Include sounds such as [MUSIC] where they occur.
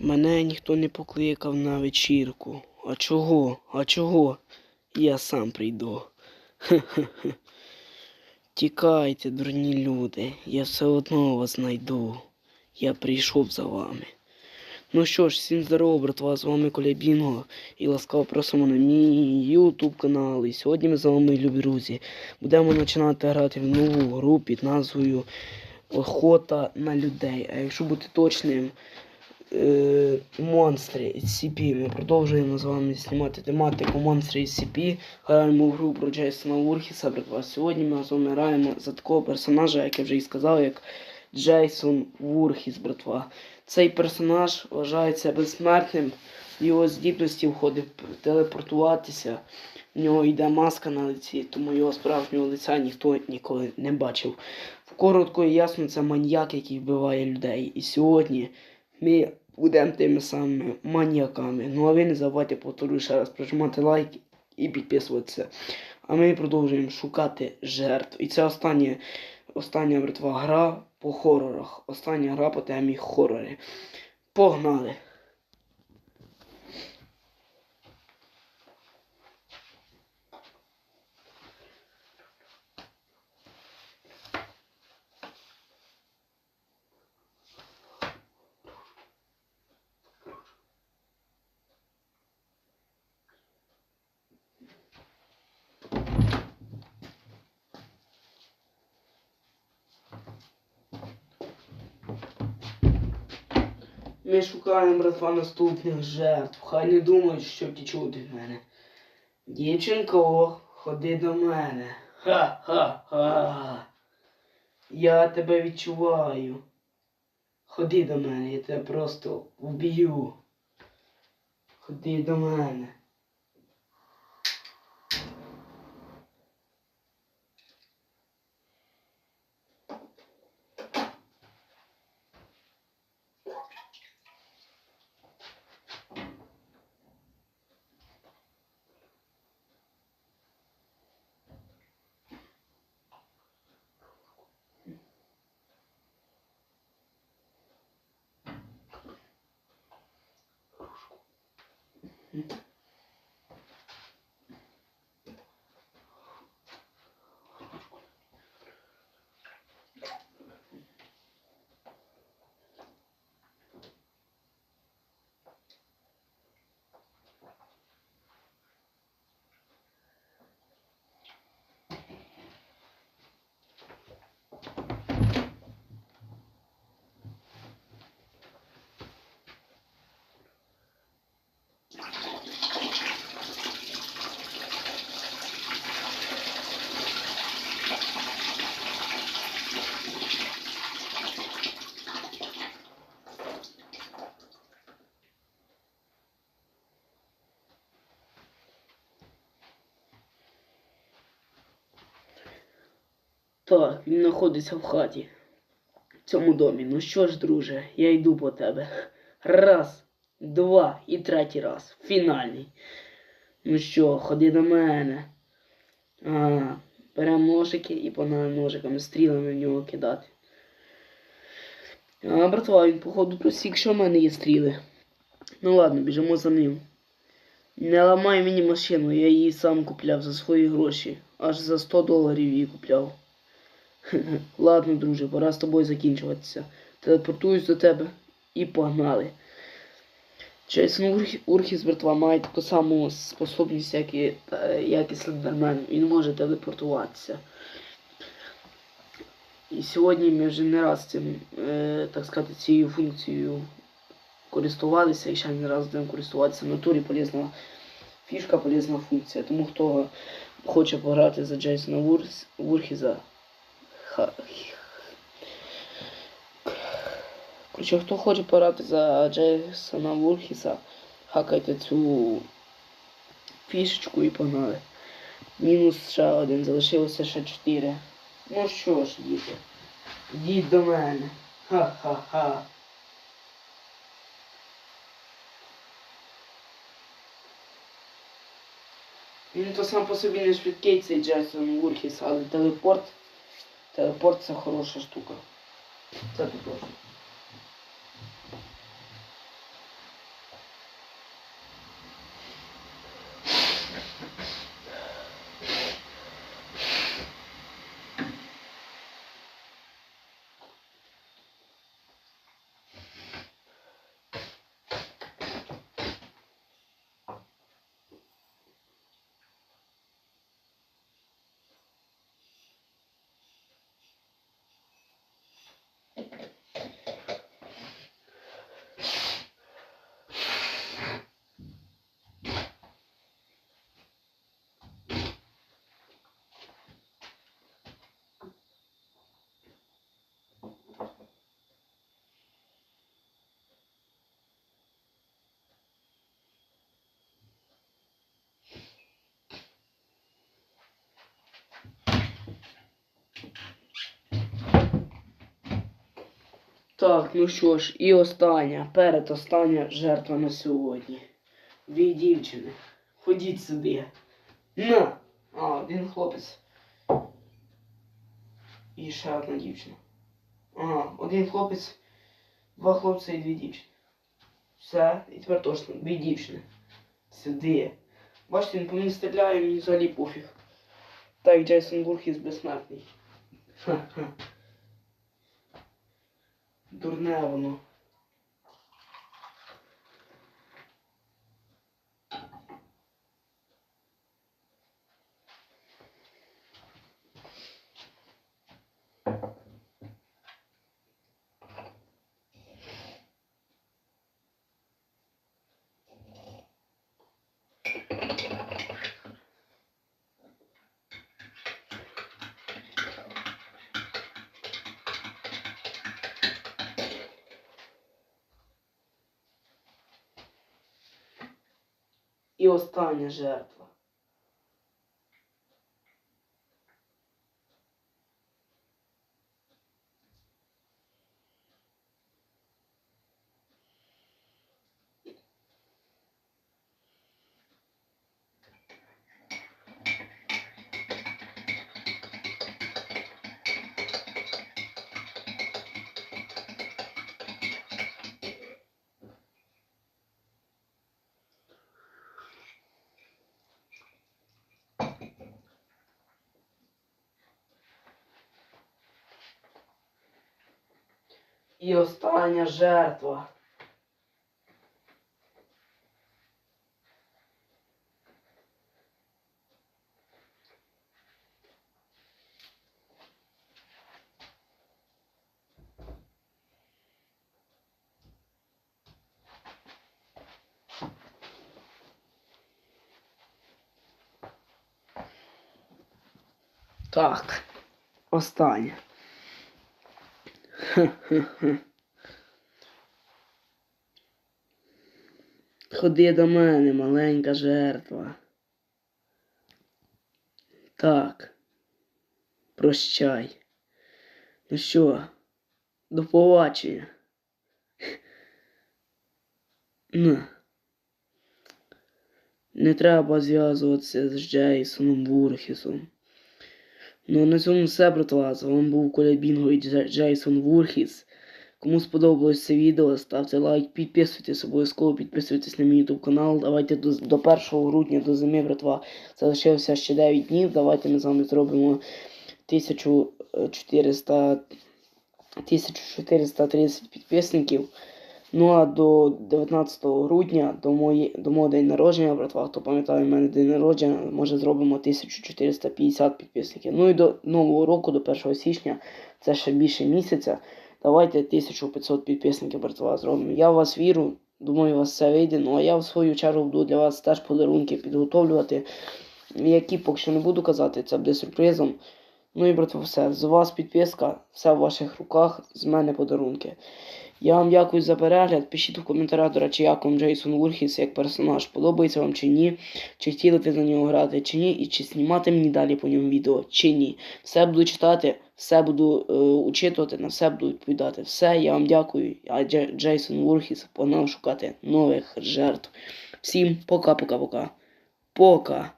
Мене ніхто не покликав на вечірку. А чого? А чого? Я сам прийду. [LAUGHS] Тікайте, дурні люди, я все одно вас знайду. Я прийшов за вами. Ну що ж, всім здорово, братва, з вами Коля Бінго і ласкаво просимо на мій ютуб канал. І сьогодні ми з вами, любі друзі, будемо починати грати в нову гру під назвою Охота на людей. А якщо бути точним, е, монстри SCP. Ми продовжуємо з вами знімати тематику монстри SCP. Граємо в гру про Джейсона Урхіса, братва. Сьогодні ми вами граємо за такого персонажа, як я вже і сказав, як Джейсон Вурхіс, братва. Цей персонаж вважається безсмертним. Його здібності входить телепортуватися. В нього йде маска на лиці, тому його справжнього лиця ніхто ніколи не бачив. Коротко і ясно, це маньяк, який вбиває людей. І сьогодні ми будемо тими самими маніаками. Ну а ви не забувайте, повторюю ще раз, прижимати лайк і підписуватися. А ми продовжуємо шукати жертв. І це остання, остання братва гра по хорорах. Остання гра по темі хорори. Погнали! Ми шукаємо, братва, наступних жертв. Хай не думають, що втічуть від мене. Дівчинко, ходи до мене. Ха-ха-ха. Я тебе відчуваю. Ходи до мене, я тебе просто вб'ю. Ходи до мене. Mm-hmm. Так, він знаходиться в хаті. В цьому домі. Ну що ж, друже, я йду по тебе. Раз, два і третій раз. Фінальний. Ну що, ходи до мене. А, беремо ножики і погнали ножиками, стрілами в нього кидати. А, братва, він, походу, просік, що в мене є стріли. Ну ладно, біжимо за ним. Не ламай мені машину, я її сам купляв за свої гроші. Аж за 100 доларів її купляв. [LAUGHS] Ладно, друже, пора з тобою закінчуватися. Телепортуюсь до тебе і погнали. Джейсон Урх- Урхіс, братва, має таку саму способність, як і, е, як і Слендермен. Він може телепортуватися. І сьогодні ми вже не раз цим, е, так сказати, цією функцією користувалися і ще не раз будемо користуватися. В натурі полезна фішка, полезна функція. Тому хто хоче пограти за Джейсона Вурхіза, Коротше, хто хоче пограти за Джейсона Вурхіса, хакайте цю фішечку і погнали. Мінус ще один, залишилося ще чотири. Ну що ж, діти, йдіть до мене. Ха-ха-ха. Він то сам по собі не швидкий цей Джейсон Вурхіс, але телепорт. Телепорт це хороша штука. Це точно. Так, ну що ж, і остання, передостання жертва на сьогодні. Дві дівчини. Ходіть сюди. На! А, один хлопець. І ще одна дівчина. Ага, один хлопець, два хлопці і дві дівчини. Все, і тепер точно, дві дівчини. Сюди. Бачите, він по мені стріляє, мені взагалі пофіг. Так, Джейсон Бурхіс безсмертний. Ха-ха. Дурне воно. І остання жертва. І остання жертва. Так, остання. [LAUGHS] Ходи до мене, маленька жертва. Так. Прощай. Ну що, до побачення. [LAUGHS] Ну. Не треба зв'язуватися з Джейсоном Вурхісом. Ну, на цьому все, братва. З вами був Коля Бінго і Джейсон Вурхіс. Кому сподобалось це відео, ставте лайк, підписуйтесь обов'язково, підписуйтесь на мій YouTube канал. Давайте до, до 1 грудня до зими, братва. Залишилося ще 9 днів. Давайте ми з вами зробимо 1400, 1430 підписників. Ну а до 19 грудня, до, мої, до мого день народження, братва, хто пам'ятає, в мене день народження, може зробимо 1450 підписників. Ну і до нового року, до 1 січня, це ще більше місяця. Давайте 1500 підписників, братва, зробимо. Я в вас вірю, думаю, у вас все вийде. Ну а я в свою чергу буду для вас теж подарунки підготовлювати. Які поки що не буду казати, це буде сюрпризом. Ну і братва, все. З вас підписка, все в ваших руках, з мене подарунки. Я вам дякую за перегляд. Пишіть у коментарях, до речі, як вам Джейсон Вурхіс як персонаж. Подобається вам чи ні, чи хотіли ви за нього грати, чи ні, і чи знімати мені далі по ньому відео, чи ні. Все буду читати, все буду е, учитувати, на все буду відповідати. Все, я вам дякую. А Джейсон Вурхіс погнав шукати нових жертв. Всім пока-пока-пока. Пока.